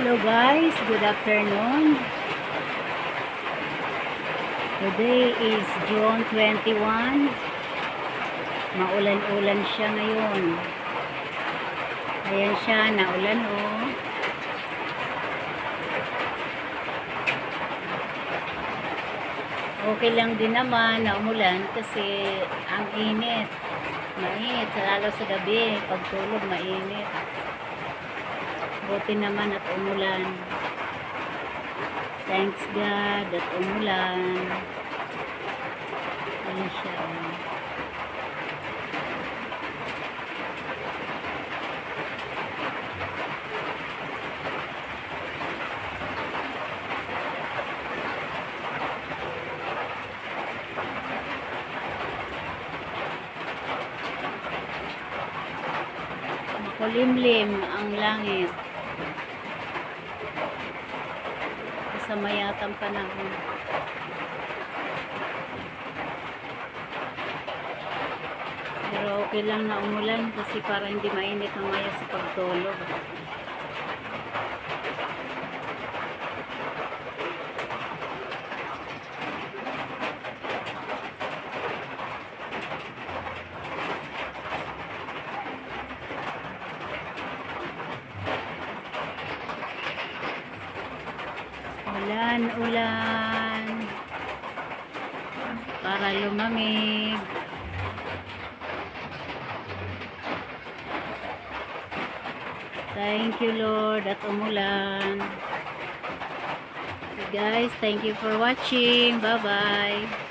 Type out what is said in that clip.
Hello guys, good afternoon. Today is June 21. Maulan-ulan siya ngayon. Ayan siya, naulan oh. Okay lang din naman na umulan kasi ang init. Mainit, lalo sa gabi. Pagtulog, mainit. Buti naman at umulan. Thanks God at umulan. Ano siya? Makulimlim ang langit. Sa mayatang panahon. Pero okay lang na umulan kasi para hindi mainit ang maya sa pagtulog. Ulan, ulan. Para lumamig. Thank you Lord at umulan. Okay guys, thank you for watching. Bye-bye.